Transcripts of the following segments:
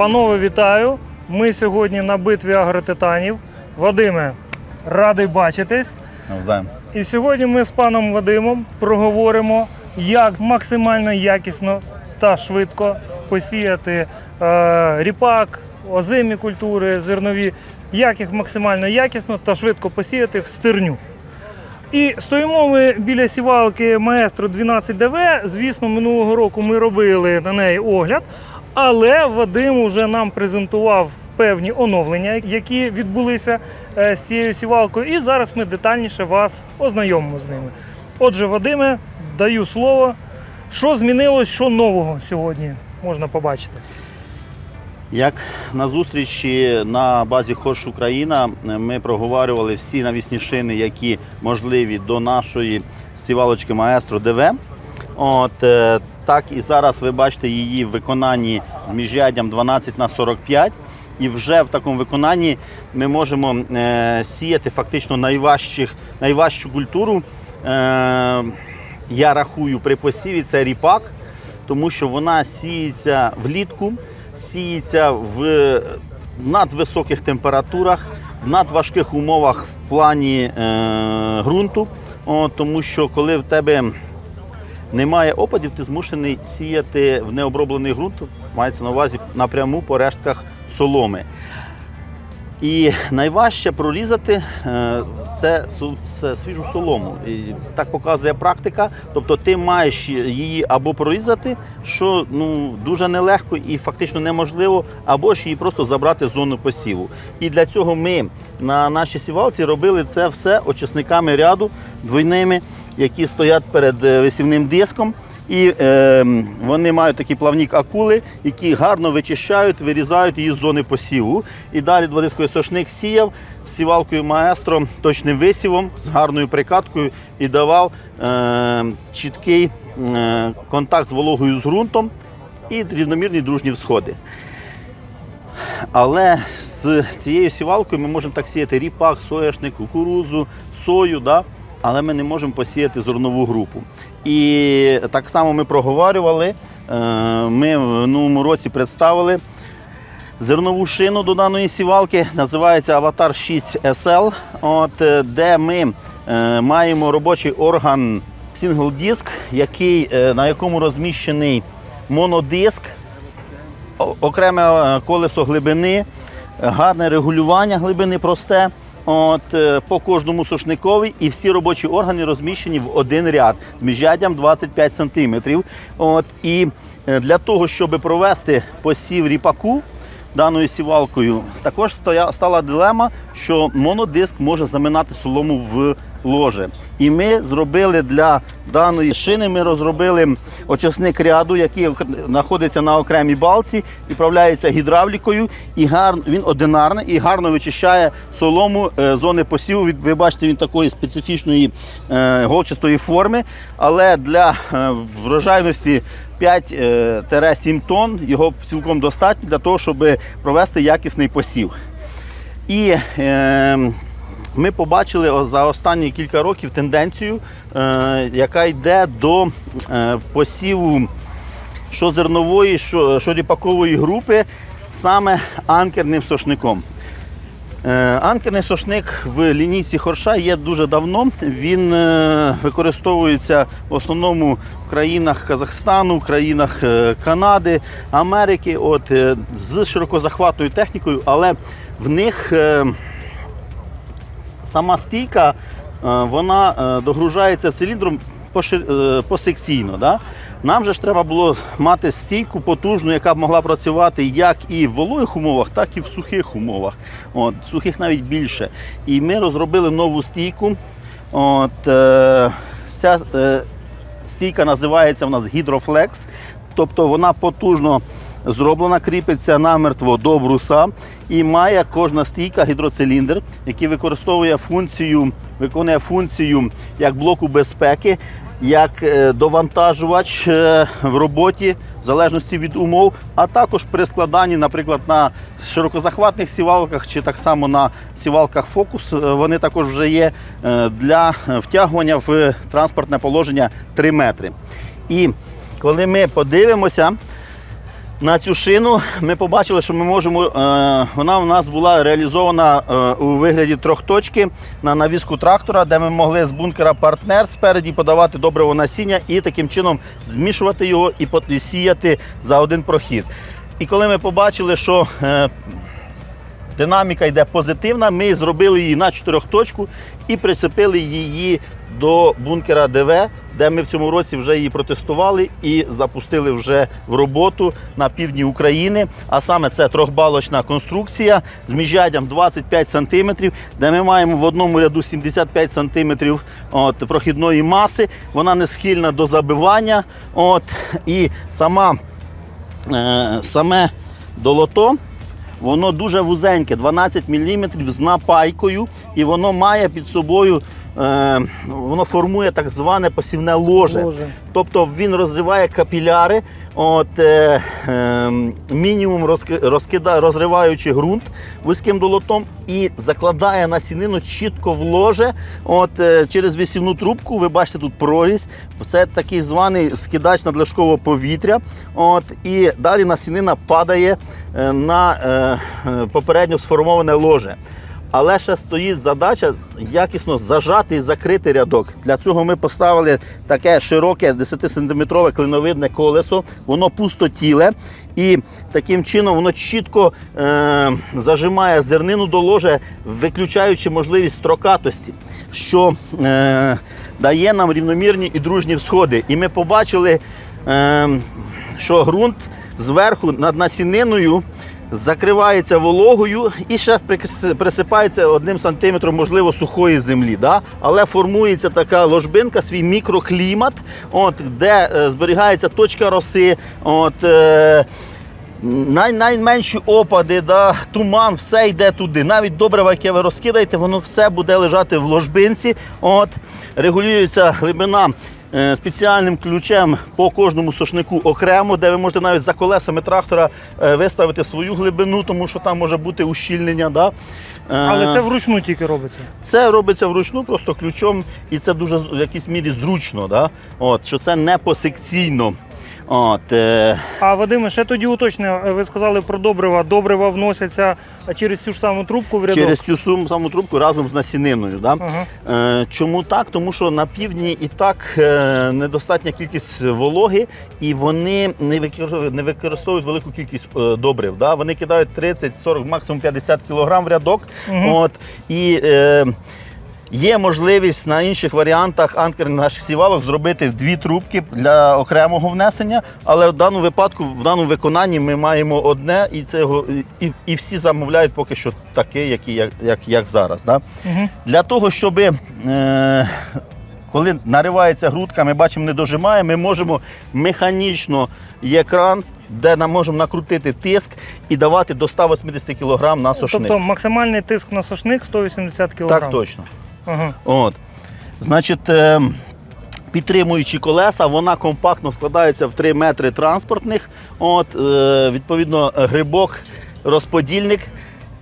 Панове, вітаю! Ми сьогодні на битві агротитанів. Вадиме, радий бачитись. Навзаєм. І сьогодні ми з паном Вадимом проговоримо, як максимально якісно та швидко посіяти е, ріпак, озимі культури, зернові, як їх максимально якісно та швидко посіяти в стерню. І стоїмо ми біля сівалки Маестро 12DV. Звісно, минулого року ми робили на неї огляд, але Вадим вже нам презентував певні оновлення, які відбулися е, з цією сівалкою. І зараз ми детальніше вас ознайомимо з ними. Отже, Вадиме, даю слово. Що змінилось, що нового сьогодні можна побачити? Як на зустрічі на базі Хорш Україна ми проговорювали всі навісні шини, які можливі до нашої сівалочки Маестро ДВ. От, е, так і зараз ви бачите її в виконанні з міжряддям 12 на 45. І вже в такому виконанні ми можемо е, сіяти фактично найважчих, найважчу культуру. Е, я рахую при посіві це ріпак, тому що вона сіється влітку, сіється в надвисоких температурах, в надважких умовах в плані е, ґрунту. От, тому що коли в тебе немає опадів, ти змушений сіяти в необроблений ґрунт, мається на увазі напряму по рештках соломи. І найважче прорізати е, це, свіжу солому. І так показує практика. Тобто ти маєш її або прорізати, що ну, дуже нелегко і фактично неможливо, або ж її просто забрати з зону посіву. І для цього ми на нашій сівалці робили це все очисниками ряду двойними, які стоять перед е, висівним диском. І е, вони мають такі плавник акули, які гарно вичищають, вирізають її з зони посіву. І далі дводисковий сошник сіяв з сівалкою маестро точним висівом, з гарною прикаткою і давав е, чіткий е, контакт з вологою з ґрунтом і рівномірні дружні всходи. Але з цією сівалкою ми можемо так сіяти ріпак, соняшник, кукурузу, сою, да? але ми не можемо посіяти зернову групу. І так само ми проговорювали. е, Ми в минулому році представили зернову шину до даної сівалки, називається Аватар 6 SL, от, е, де ми е, маємо робочий орган е, на якому розміщений монодиск, окреме колесо глибини, гарне регулювання глибини просте. От, е, по кожному сушникові і всі робочі органи розміщені в один ряд з міжряддям 25 см. От, і е, для того, щоб провести посів ріпаку даною сівалкою, також стала дилема, що монодиск може заминати солому в ложе. І ми зробили для даної шини, ми розробили очисник ряду, який знаходиться на окремій балці, відправляється гідравлікою, і гарно, він одинарний і гарно вичищає солому е, зони посіву. Ви бачите, він такої специфічної е, голчастої форми, але для е, врожайності 5-7 тонн його цілком достатньо для того, щоб провести якісний посів. І е, ми побачили за останні кілька років тенденцію, е, яка йде до е, посіву що зернової, що, що ріпакової групи саме анкерним сошником. Е, Анкерний сошник в лінійці хорша є дуже давно. Він е, використовується в основному в країнах Казахстану, в країнах е, Канади, Америки, от, з широкозахватною технікою, але в них сама стійка вона догружається циліндром посекційно. Да? Нам же ж треба було мати стійку потужну, яка б могла працювати як і в вологих умовах, так і в сухих умовах. От, сухих навіть більше. І ми розробили нову стійку. От, е, ця е, стійка називається у нас гідрофлекс. Тобто вона потужно зроблена, кріпиться намертво до бруса і має кожна стійка гідроциліндр, який використовує функцію, виконує функцію як блоку безпеки, як е, довантажувач е, в роботі, в залежності від умов, а також при складанні, наприклад, на широкозахватних сівалках чи так само на сівалках фокус, е, вони також вже є для втягування в транспортне положення 3 метри. І коли ми подивимося, на цю шину ми побачили, що ми можемо. Е, вона у нас була реалізована е, у вигляді трьохточки на навіску трактора, де ми могли з бункера партнер спереді подавати добриво насіння і таким чином змішувати його і сіяти за один прохід. І коли ми побачили, що е, динаміка йде позитивна, ми зробили її на чотирьохточку і прицепили її до бункера ДВ, де ми в цьому році вже її протестували і запустили вже в роботу на півдні України. А саме це трьохбалочна конструкція з міжряддям 25 см, де ми маємо в одному ряду 75 см прохідної маси. Вона не схильна до забивання. От, і сама, е, саме долото. Воно дуже вузеньке, 12 мм з напайкою, і воно має під собою, е, воно формує так зване посівне ложе. Ложе. Тобто він розриває капіляри, от, е, е, мінімум розки- розкида, розриваючи ґрунт вузьким долотом і закладає насінину чітко в ложе. От, е, через висівну трубку, ви бачите тут прорізь. Це такий званий скидач надлишкового повітря. От, і далі насінина падає е, на е, е, попередньо сформоване ложе. Але ще стоїть задача якісно зажати і закрити рядок. Для цього ми поставили таке широке 10-сантиметрове клиновидне колесо, воно пустотіле. І таким чином воно чітко е, зажимає зернину до ложа, виключаючи можливість строкатості, що е, дає нам рівномірні і дружні всходи. І ми побачили, е, що ґрунт зверху над насіниною закривається вологою і ще присипається одним сантиметром, можливо, сухої землі. Да? Але формується така ложбинка, свій мікроклімат, от, де е, зберігається точка роси. От, е, Най, найменші опади, да, туман, все йде туди. Навіть добриво, яке ви розкидаєте, воно все буде лежати в ложбинці. От, регулюється глибина спеціальним ключем по кожному сошнику окремо, де ви можете навіть за колесами трактора е, виставити свою глибину, тому що там може бути ущільнення. Да. Е, Але це вручну тільки робиться. це робиться вручну, просто ключом, і це дуже в якійсь мірі зручно. Да? От, що це не посекційно. От, е, А Вадиме, ще тоді уточнення. Ви сказали про добрива. Добрива вносяться через цю ж саму трубку в рядок. Через цю саму трубку разом з насіниною. Да? Ага. Е, чому так? Тому що на півдні і так е, недостатня кількість вологи, і вони не використовують, не використовують велику кількість е, добрив. Да? Вони кидають 30, 40, максимум 50 кг в рядок. От, і, е, Є можливість на інших варіантах анкерних наших сівалок зробити дві трубки для окремого внесення, але в даному випадку, в даному виконанні ми маємо одне, і це і, і всі замовляють поки що таке, які, як, як, як зараз. Да? Для того, щоб е, коли наривається грудка, ми бачимо, не дожимає, ми можемо механічно є кран, де нам можемо накрутити тиск і давати до 180 кг на сошник. Тобто максимальний тиск на сошник 180 кг. так точно. Ага. От. Значить, е, колеса, вона компактно складається в 3 метри транспортних. От, е, відповідно, грибок, розподільник.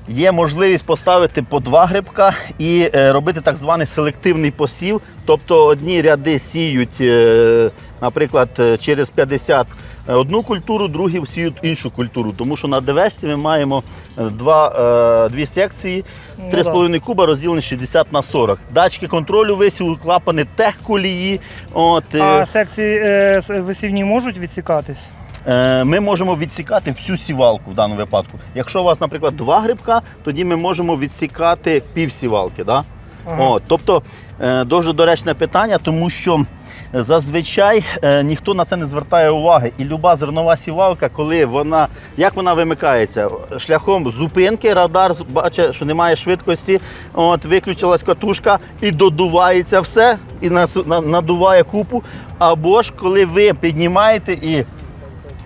Є можливість поставити по два грибка і е, робити так званий селективний посів. Тобто одні ряди сіють, е, наприклад, е, через 50 одну культуру, другі сіють іншу культуру. Тому що на ДВС ми маємо два, дві секції, Ну, 3,5 куба розділені 60 на 40. Датчики контролю висіву, клапани техколії. От, А секції висівні можуть відсікатись? Е, Ми можемо відсікати всю сівалку в даному випадку. Якщо у вас, наприклад, два грибка, тоді ми можемо відсікати пів сівалки. Да? Ага. От, тобто е, дуже доречне питання, тому що зазвичай е, ніхто на це не звертає уваги. І люба зернова сівалка, коли вона як вона вимикається? Шляхом зупинки, радар бачить, що немає швидкості, от, виключилась катушка і додувається все, і надуває купу. Або ж коли ви піднімаєте і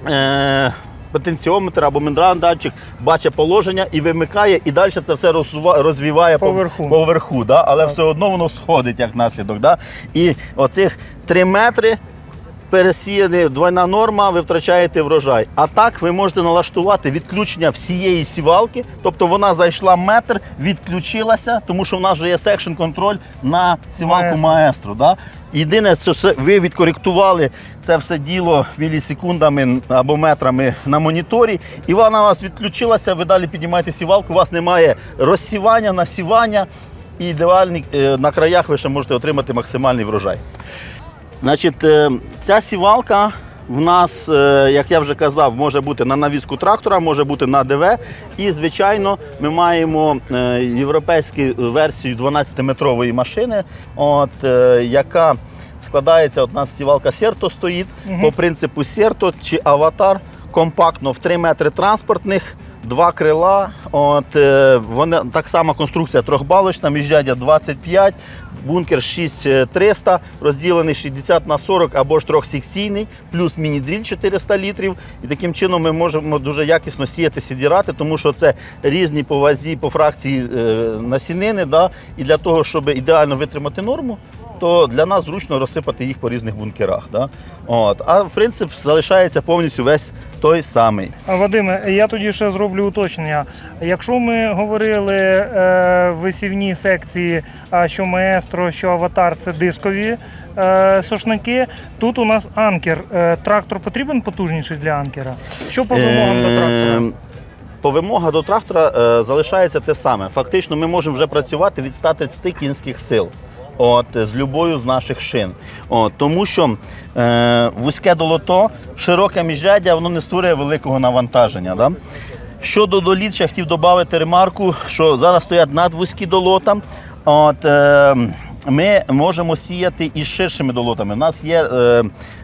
е, потенціометр або мембран датчик бачить положення і вимикає, і далі це все розвіває Поверху. поверху да? але все одно воно сходить як наслідок. Да? І оцих 3 метри пересіяний двойна норма, ви втрачаєте врожай. А так ви можете налаштувати відключення всієї сівалки, тобто вона зайшла метр, відключилася, тому що в нас вже є секшн контроль на сівалку Маестро. маестро. Да? Єдине, що ви відкоректували це все діло мілісекундами або метрами на моніторі, і вона у вас відключилася, ви далі піднімаєте сівалку, у вас немає розсівання, насівання, і ідеальний, е, на краях ви ще можете отримати максимальний врожай. Значить, е, ця сівалка в нас, е, як я вже казав, може бути на навіску трактора, може бути на ДВ. І, звичайно, ми маємо е, європейську версію 12-метрової машини, от, яка складається, от у нас сівалка Серто стоїть по принципу Серто чи аватар, компактно в 3 метри транспортних. Два крила, от, е, вони, так само конструкція трьохбалочна, міждядя 25, бункер 6300, розділений 60 на 40 або ж трьохсекційний, плюс міні-дріль 400 літрів. І таким чином ми можемо дуже якісно сіяти сідірати, тому що це різні по вазі, по фракції е, насінини. Да? І для того, щоб ідеально витримати норму, то для нас зручно розсипати їх по різних бункерах. Да? От. А в принципі залишається повністю весь той самий. Вадиме, я тоді ще зроблю уточнення. Якщо ми говорили е, в висівній секції, що маестро, що аватар це дискові е, сошники, тут у нас анкер. Е, трактор потрібен потужніший для анкера? Що по вимогам до трактора? Ем, По вимога до трактора е, залишається те саме. Фактично, ми можемо вже працювати від 130 кінських сил. От, з любою з наших шин. От, тому що е, вузьке долото, широке міжряддя, воно не створює великого навантаження. Да? Щодо доліт, ще хотів додати ремарку, що зараз стоять надвузькі долота. От, е, ми можемо сіяти із ширшими долотами. У нас є е,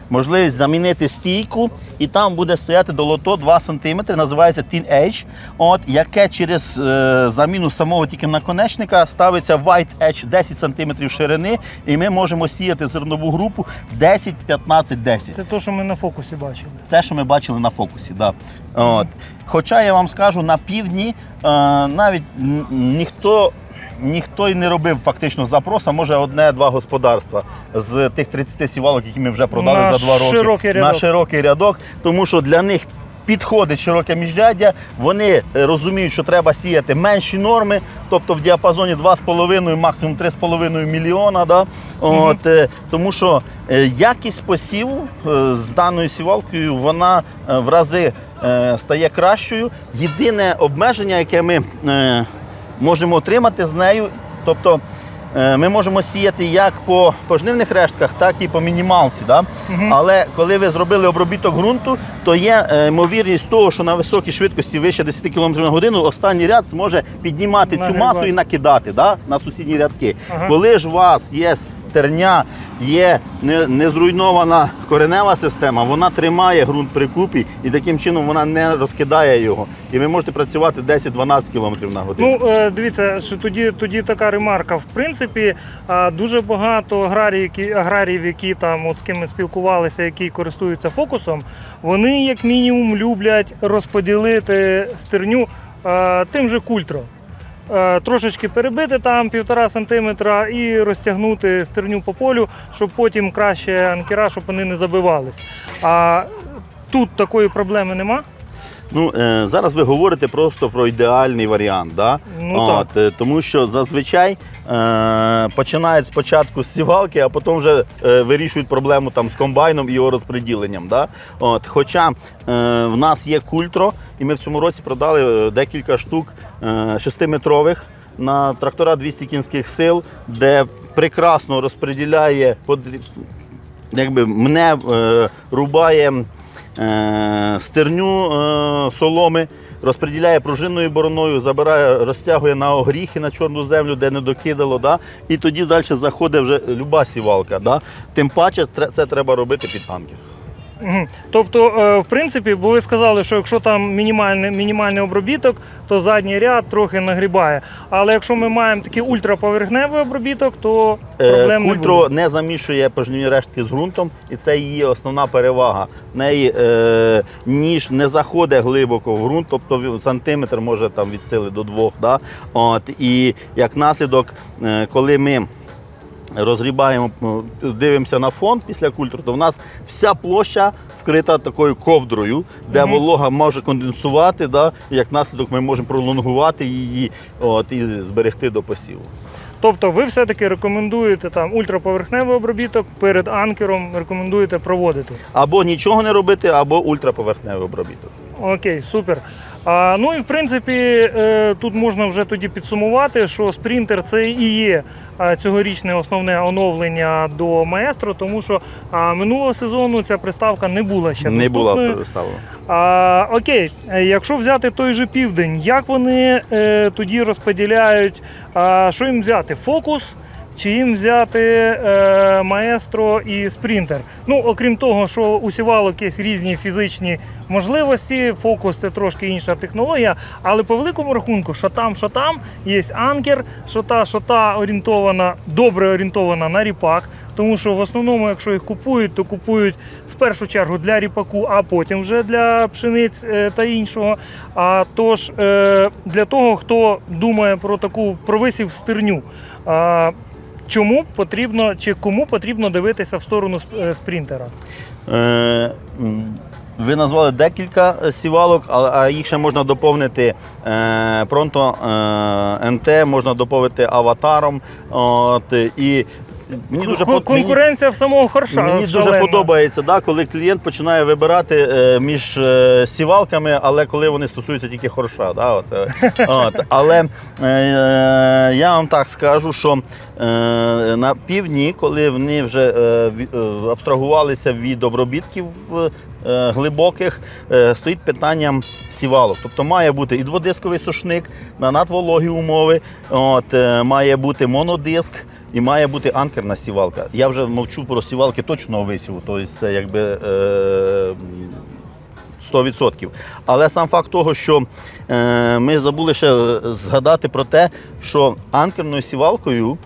можливість замінити стійку, і там буде стояти долото 2 см, називається Teen Edge, от, яке через е, заміну самого тільки наконечника ставиться White Edge 10 см ширини, і ми можемо сіяти зернову групу 10-15-10. Це те, що ми на фокусі бачили. Те, що ми бачили на фокусі. Да. От. Хоча я вам скажу, на півдні е, навіть ніхто. Ніхто й не робив фактично запроса, може одне-два господарства з тих 30 сівалок, які ми вже продали На за два роки широкий на широкий рядок, тому що для них підходить широке міжряддя. Вони е, розуміють, що треба сіяти менші норми, тобто в діапазоні 2,5, максимум 3,5 мільйона. Да? От, е, тому що е, якість посіву з даною сівалкою вона в рази стає кращою. Єдине обмеження, яке ми можемо отримати з нею, тобто е, ми можемо сіяти як по пожнивних рештках, так і по мінімалці. Да? Але коли ви зробили обробіток ґрунту, то є е, ймовірність того, що на високій швидкості вище 10 км на годину останній ряд зможе піднімати цю Нагрібати. масу і накидати да? на сусідні рядки. Ага. Коли ж у вас є стерня, є не, не зруйнована коренева система, вона тримає ґрунт при купі і таким чином вона не розкидає його. І ви можете працювати 10-12 км на годину. Ну, е, дивіться, що тоді, тоді така ремарка. В принципі, дуже багато аграріїв, які, аграріїв, які там от з ким ми спілкувалися, які користуються фокусом, вони як мінімум люблять розподілити стерню е, тим же культро. Е, Трошечки перебити там півтора сантиметра і розтягнути стерню по полю, щоб потім краще анкера, щоб вони не забивались. А тут такої проблеми нема. Ну, е, зараз ви говорите просто про ідеальний варіант, да? Ну, От, е, тому що зазвичай е, починають спочатку з сівалки, а потім вже е, вирішують проблему там, з комбайном і його розподіленням. Да? От, хоча е, в нас є культро, і ми в цьому році продали е, декілька штук е, 6-метрових на трактора 200 кінських сил, де прекрасно розподіляє якби мене е, рубає стерню е, соломи, розподіляє пружинною бороною, забирає, розтягує на огріхи на чорну землю, де не докидало. Да? І тоді далі заходить вже люба сівалка. Да? Тим паче це треба робити під танкер. Мгм. Тобто, е, в принципі, бо ви сказали, що якщо там мінімальний, мінімальний обробіток, то задній ряд трохи нагрібає. Але якщо ми маємо такий ультраповерхневий обробіток, то Е, проблем не Культро буде. не замішує пожнівні рештки з ґрунтом, і це її основна перевага. В неї е, ніж не заходить глибоко в ґрунт, тобто сантиметр може там від сили до двох. Да? От, і як наслідок, е, коли ми розрібаємо, дивимося на фон після культур, то в нас вся площа вкрита такою ковдрою, де волога може конденсувати, да, і як наслідок ми можемо пролонгувати її от, і зберегти до посіву. Тобто ви все-таки рекомендуєте там ультраповерхневий обробіток перед анкером рекомендуєте проводити. Або нічого не робити, або ультраповерхневий обробіток. Окей, супер. А, ну і в принципі е, тут можна вже тоді підсумувати, що спринтер це і є цьогорічне основне оновлення до маестро, тому що минулого сезону ця приставка не була ще Не була доступною. А, окей, е, якщо взяти той же південь, як вони е, тоді розподіляють, а, що їм взяти? Фокус чи їм взяти е, маестро і спринтер? Ну, окрім того, що у сівалок є різні фізичні можливості, фокус це трошки інша технологія, але по великому рахунку, що там, що там, є анкер, що та, що та орієнтована, добре орієнтована на ріпак. Тому що в основному, якщо їх купують, то купують в першу чергу для ріпаку, а потім вже для пшениць е, та іншого. А тож е, для того, хто думає про таку про висів стерню, чому потрібно чи кому потрібно дивитися в сторону е, спринтера? Е, Ви назвали декілька е, сівалок, а, їх ще можна доповнити МТ, е, НТ, можна доповнити аватаром. От, і мені дуже под- Конкуренція в самого харша. Мені дуже шалена. подобається, да, коли клієнт починає вибирати е, між е, сівалками, але коли вони стосуються тільки хорша. Да, оце. От. Але е, е, я вам так скажу, що е, на півдні, коли вони вже е, ві- е, абстрагувалися від обробітків е, глибоких, е, стоїть питання сівалок. Тобто має бути і дводисковий сушник на надвологі умови, от, е, має бути монодиск. І має бути анкерна сівалка. Я вже мовчу про сівалки точного висіву, тобто це якби е, 100%. Але сам факт того, що е, ми забули ще е, згадати про те, що анкерною сівалкою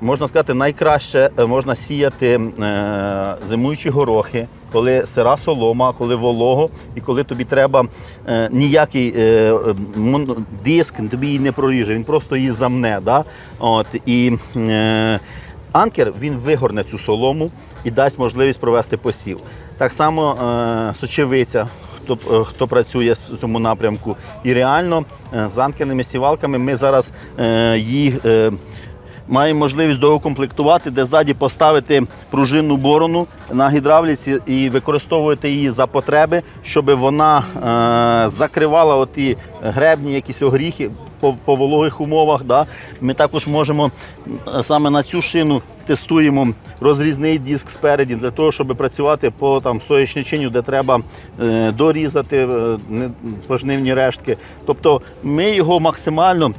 можна сказати, найкраще е, можна сіяти е, зимуючі горохи, коли сира солома, коли волого, і коли тобі треба е, ніякий диск, тобі її не проріже, він просто її замне. Да? От, і, Анкер він вигорне цю солому і дасть можливість провести посів. Так само сочевиця, хто, хто працює в цьому напрямку. І реально з анкерними сівалками ми зараз їх. Маємо можливість доукомплектувати, де ззаді поставити пружинну борону на гідравліці і використовувати її за потреби, щоб вона е, закривала оті гребні, якісь огріхи по, по вологих умовах. Да. Ми також можемо саме на цю шину тестуємо розрізний диск спереді для того, щоб працювати по там соєчничиню, де треба е, дорізати е, пожнивні рештки. Тобто ми його максимально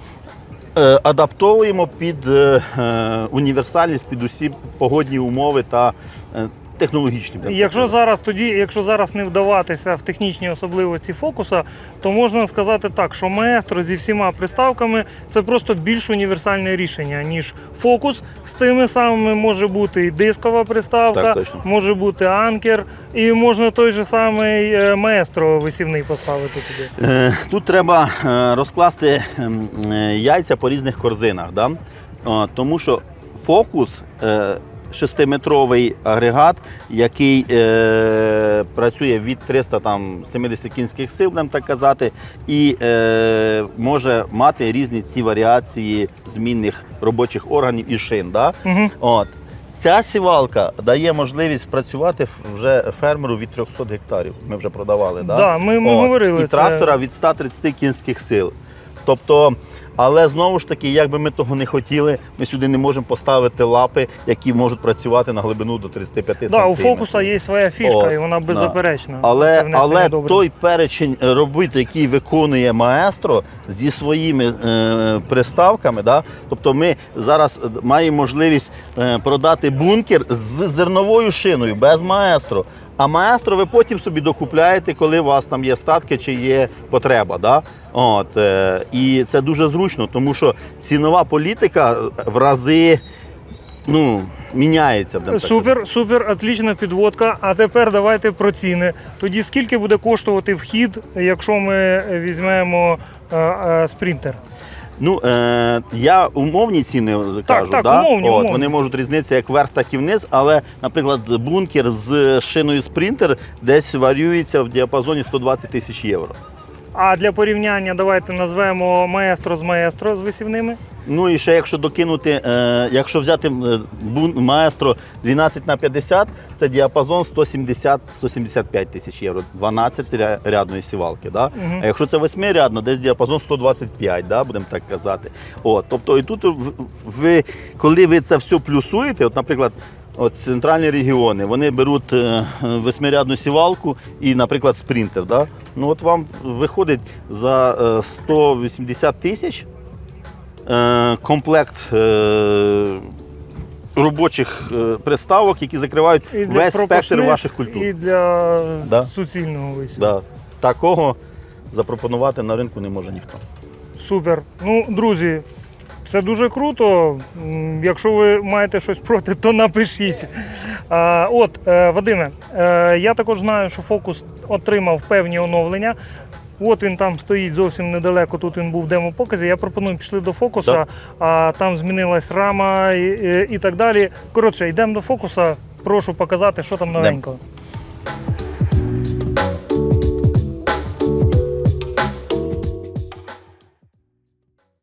адаптовуємо під е, е, універсальність, під усі погодні умови та е, технологічні. Якщо зараз тоді, якщо зараз не вдаватися в технічні особливості фокуса, то можна сказати так, що маестро зі всіма приставками це просто більш універсальне рішення, ніж фокус. З тими самими може бути і дискова приставка, Так, може бути анкер, і можна той же самий е, маестро висівний поставити туди. Е, Тут треба е, розкласти ем, яйця по різних корзинах. Да? Тому що фокус шестиметровий агрегат, який е, працює від 370 кінських сил, будемо так казати, і е, може мати різні ці варіації змінних робочих органів і шин. Да? Мгм. От. Ця сівалка дає можливість працювати вже фермеру від 300 гектарів. Ми вже продавали. Да? Да, ми- ми говорили І це. трактора від 130 кінських сил. Тобто, але знову ж таки, як би ми того не хотіли, ми сюди не можемо поставити лапи, які можуть працювати на глибину до 35 Да, у фокуса є своя фішка, От, і вона беззаперечна. Але, але той перечень робіт, який виконує маестро зі своїми е, приставками, да? тобто ми зараз маємо можливість е, продати бункер з зерновою шиною без маестро. А маестро ви потім собі докупляєте, коли у вас там є статки чи є потреба. Да? От, е, і це дуже зручно, тому що цінова політика в рази ну, міняється. будемо так Супер, супер, отлічна підводка. А тепер давайте про ціни. Тоді скільки буде коштувати вхід, якщо ми візьмемо е, е, спринтер? Ну, е, я умовні ціни кажу, так, да? умовні, От, умовні. вони можуть різнитися як вверх, так і вниз, але, наприклад, бункер з шиною спринтер десь варюється в діапазоні 120 тисяч євро. А для порівняння давайте назвемо маестро з маестро з висівними. Ну і ще якщо докинути, е, якщо взяти е, маестро 12 на 50, це діапазон 170-175 тисяч євро, 12 рядної сівалки. Да? А якщо це восьмирядна, десь діапазон 125, да, будемо так казати. От, тобто і тут ви, коли ви це все плюсуєте, от, наприклад, От центральні регіони вони беруть е, восьмирядну сівалку і, наприклад, спринтер. Да? Ну от вам виходить за е, 180 тисяч е, комплект е, робочих е, приставок, які закривають весь спектр ваших культур. І для Да. суцільного висіву. Да. Такого запропонувати на ринку не може ніхто. Супер. Ну, друзі, це дуже круто. Якщо ви маєте щось проти, то напишіть. От, е, Вадиме, е, я також знаю, що фокус отримав певні оновлення. От він там стоїть зовсім недалеко. Тут він був в демо-показі. Я пропоную пішли до фокуса, Так. а там змінилась рама і, і, і так далі. Коротше, йдемо до фокуса. Прошу показати, що там новенького.